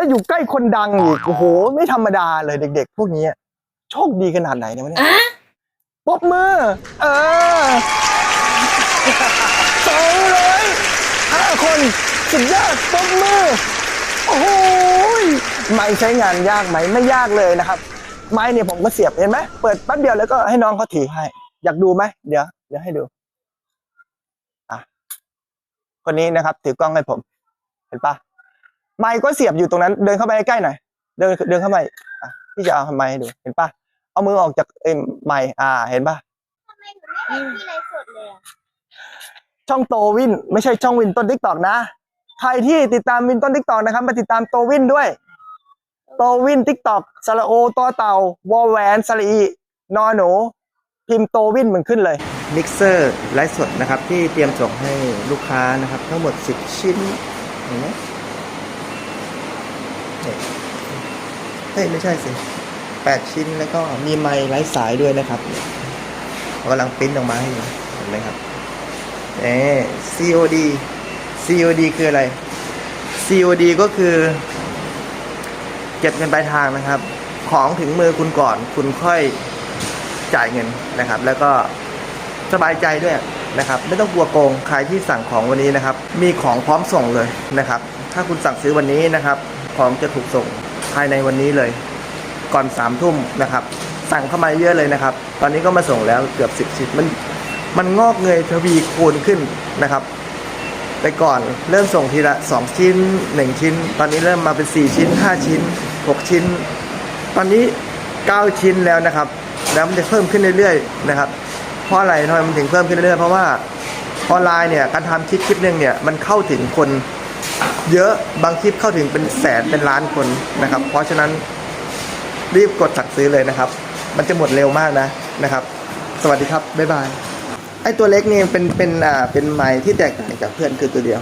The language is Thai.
แล้วอยู่ใกล้คนดังอีกโอ้โห ไม่ธรรมดาเลยเด็ก ๆ พวกนี้โชคดีขนาดไหนเนี่ยวะเนี่ยปรบมือ เออสองร้อยห้าคนสุดยอดปรบมือ โอ้โหไม้ใช้งานยากไหมไม่ยากเลยนะครับ ไม้เนี่ยผมก็เสียบเห็นไหมเปิดแป๊บเดียวแล้วก็ให้น้องเขาถือให้ อยากดูไหมเดี๋ยวเดี๋ยวให้ดูอะคนนี้นะครับ ถือกล้องให้ผม เห็นปะ ไม้ก็เสียบอยู่ตรงนั้น เดินเข้าไปใกล้ๆหน่อยเดินเดินเข้าไปอะพี่จะเอาไม้ให้ดูเห็นปะเอามือออกจากเอ็มไม้อ่า เห็นปะทำไมหนูไม่เห็นพี่ไลฟ์สดเลยอะช่องโตวิน ไม่ใช่ช่องวินต้นทิกตอกนะ ใครที่ติดตามวินต้นทิกตอกนะครับมาติดตามโตวินด้วย โตวินทิกตอกสระโอต่อเต่าวอแหวนสระอีนอหนู พิมพ์โตวินมันขึ้นเลย มิกเซอร์ไลฟ์สดนะครับที่เตรียมส่งให้ลูกค้านะครับ ทั้งหมด 10 ชิ้นเห็นไหม เนี่ยเฮ้ยไม่ใช่สิ8ชิ้นแล้วก็มีไมค์ไร้สายด้วยนะครับเขากำลังปริ้นออกมาให้ดูเห็นไหมครับเอ COD COD คืออะไร COD ก็คือ เก็บเงินปลายทางนะครับ ของถึงมือคุณก่อน คุณค่อยจ่ายเงินนะครับ แล้วก็สบายใจด้วยนะครับ ไม่ต้องกลัวโกง ใครที่สั่งของวันนี้นะครับ มีของพร้อมส่งเลยนะครับ ถ้าคุณสั่งซื้อวันนี้นะครับ ของจะถูกส่งภายในวันนี้เลย ก่อนสามทุ่มนะครับ สั่งเข้ามาเยอะเลยนะครับ ตอนนี้ก็มาส่งแล้วเกือบสิบชิ้นมันมันงอกเงยทวีคูณขึ้นนะครับ ไปก่อนเริ่มส่งทีละสองชิ้นหนึ่งชิ้น ตอนนี้เริ่มมาเป็นสี่ชิ้นห้าชิ้นหกชิ้น ตอนนี้เก้าชิ้นแล้วนะครับ แล้วมันจะเพิ่มขึ้นเรื่อยๆนะครับ เพราะอะไรทำไมมันถึงเพิ่มขึ้นเรื่อยๆเพราะว่าออนไลน์เนี่ยการทำคลิปคลิปหนึ่งเนี่ยมันเข้าถึงคน เยอะบางคลิปเข้าถึงเป็นแสนเป็นล้านคนนะครับ เพราะฉะนั้นรีบกดสั่งซื้อเลยนะครับ มันจะหมดเร็วมากนะนะครับ สวัสดีครับ บ๊ายบาย ไอตัวเล็กนี่เป็นเป็นอ่าเป็นไม้ที่แตกต่างจากเพื่อนคือตัวเดียว